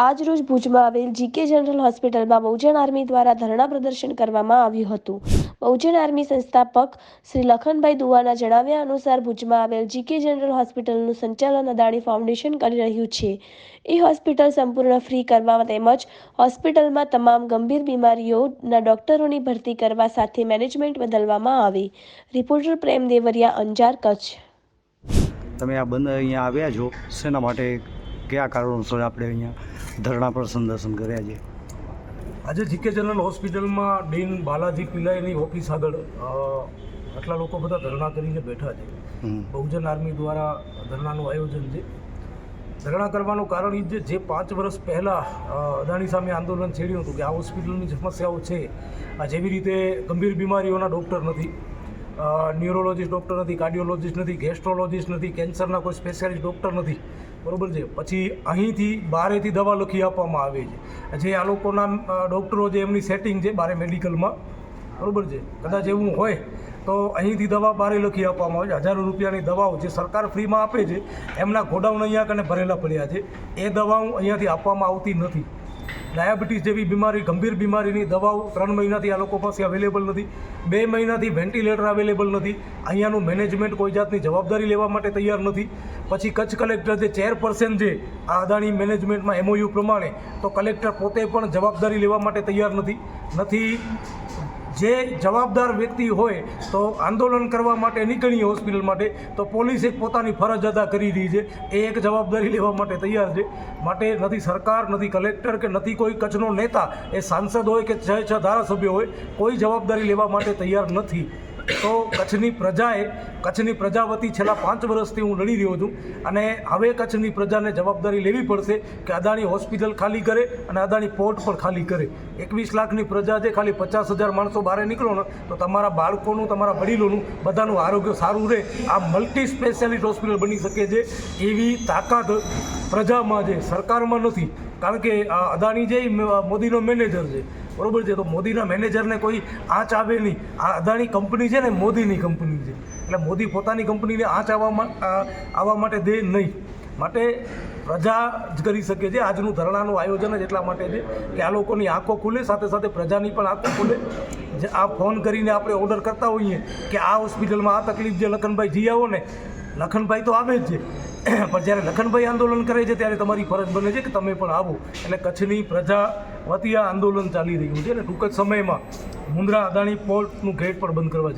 આજ રોજ ભુજમાં આવેલ જીકે જનરલ હોસ્પિટલમાં બહુજન આર્મી દ્વારા ધરણા પ્રદર્શન કરવામાં આવ્યું હતું. બહુજન આર્મી સંસ્થાપક શ્રી લખનભાઈ દુવાના જણાવ્યા અનુસાર ભુજમાં આવેલ જીકે જનરલ હોસ્પિટલનું સંચાલન અદાણી ફાઉન્ડેશન કરી રહ્યું છે. એ હોસ્પિટલ સંપૂર્ણ ફ્રી કરવા તેમજ હોસ્પિટલમાં તમામ ગંભીર બીમારીઓના ડોક્ટરોની ભરતી કરવા સાથે મેનેજમેન્ટ બદલવામાં આવે. રિપોર્ટર પ્રેમ દેવરિયા, અંજાર, કચ્છ. તમે આ બંધ અહીંયા આવ્યા છો? શેના માટે? કયા કારણોસર આપણે અહીંયા ધરણા પર સંદર્શન કર્યા છે. આજે જીકે જનરલ હોસ્પિટલમાં ડીન બાલાજી પિલાઈની ઓફિસ આગળ આટલા લોકો બધા ધરણા કરીને બેઠા છે. બહુજન આર્મી દ્વારા ધરણાનું આયોજન છે. ધરણા કરવાનું કારણ એ જ જે પાંચ વર્ષ પહેલાં અદાણી સામે આંદોલન છેડ્યું હતું કે આ હોસ્પિટલની સમસ્યાઓ છે આ જેવી રીતે ગંભીર બીમારીઓના ડૉક્ટર નથી ન્યુરોલોજીસ્ટ ડૉક્ટર નથી કાર્ડિયોલોજીસ્ટ નથી ગેસ્ટ્રોલોજીસ્ટ નથી કેન્સરના કોઈ સ્પેશિયાલિસ્ટ ડૉક્ટર નથી બરોબર છે? પછી અહીંથી બારેથી દવા લખી આપવામાં આવે છે. જે આ લોકોના ડૉક્ટરો જે એમની સેટિંગ છે બારે મેડિકલમાં, બરોબર છે? કદાચ એવું હોય તો અહીંથી દવા બારે લખી આપવામાં આવે છે. હજારો રૂપિયાની દવાઓ જે સરકાર ફ્રીમાં આપે છે, એમના ગોડાઉન અહીંયા કને ભરેલા પડ્યા છે. એ દવાઓ અહીંયાથી આપવામાં આવતી નથી. ડાયાબિટીસ જેવી બીમારી, ગંભીર બીમારીની દવાઓ ત્રણ મહિનાથી આ લોકો પાસે અવેલેબલ નથી. બે મહિનાથી વેન્ટિલેટર અવેલેબલ નથી. અહીંયાનું મેનેજમેન્ટ કોઈ જાતની જવાબદારી લેવા માટે તૈયાર નથી. પછી કચ્છ કલેક્ટર જે ચેરપર્સન છે, આ અદાણી મેનેજમેન્ટમાં એમઓયુ પ્રમાણે, તો કલેક્ટર પોતે પણ જવાબદારી લેવા માટે તૈયાર નથી. નથી. જે જવાબદાર વ્યક્તિ હોય તો આંદોલન કરવા માટે નીકળીએ હોસ્પિટલ માટે, તો પોલીસ એક પોતાની ફરજ અદા કરી રહી છે. એ એક જવાબદારી લેવા માટે તૈયાર છે. માટે નથી સરકાર, નથી કલેક્ટર કે નથી કોઈ કચ્છનો નેતા, એ સાંસદ હોય કે છ છ ધારાસભ્ય હોય, કોઈ જવાબદારી લેવા માટે તૈયાર નથી. તો કચ્છની પ્રજાએ, કચ્છની પ્રજા વતી છેલ્લા પાંચ વર્ષથી હું લડી રહ્યો છું અને હવે કચ્છની પ્રજાને જવાબદારી લેવી પડશે કે અદાણી હોસ્પિટલ ખાલી કરે અને અદાણી પોર્ટ પણ ખાલી કરે. એકવીસ લાખની પ્રજા છે, ખાલી પચાસ હજાર માણસો બહાર નીકળો ને તો તમારા બાળકોનું, તમારા વડીલોનું બધાનું આરોગ્ય સારું રહે. આ મલ્ટી સ્પેશિયાલિસ્ટ હોસ્પિટલ બની શકે છે એવી તાકાત પ્રજામાં છે. સરકારમાં નથી. કારણ કે અદાણી જે મોદીનો મેનેજર છે બરોબર છે? તો મોદીના મેનેજરને કોઈ આંચ આવે નહીં. આ અદાણી કંપની છે ને, મોદીની કંપની છે. એટલે મોદી પોતાની કંપનીને આંચ આવવા આવવા માટે દે નહીં. માટે પ્રજા જ કરી શકે છે. આજનું ધરણાનું આયોજન જ એટલા માટે છે કે આ લોકોની આંખો ખુલે, સાથે સાથે પ્રજાની પણ આંખો ખુલે. જે આ ફોન કરીને આપણે ઓર્ડર કરતા હોઈએ કે આ હોસ્પિટલમાં આ તકલીફ જે લખનભાઈ જી આવો ને. લખનભાઈ તો આવે જ છે. પણ જ્યારે લખનભાઈ આંદોલન કરે છે, ત્યારે તમારી ફરજ બને છે કે તમે પણ આવો. એટલે કચ્છની પ્રજા વતી આ આંદોલન ચાલી રહ્યું છે અને ટૂંક જ સમયમાં મુંદ્રા અદાણી પોર્ટનું ગેટ પણ બંધ કરવા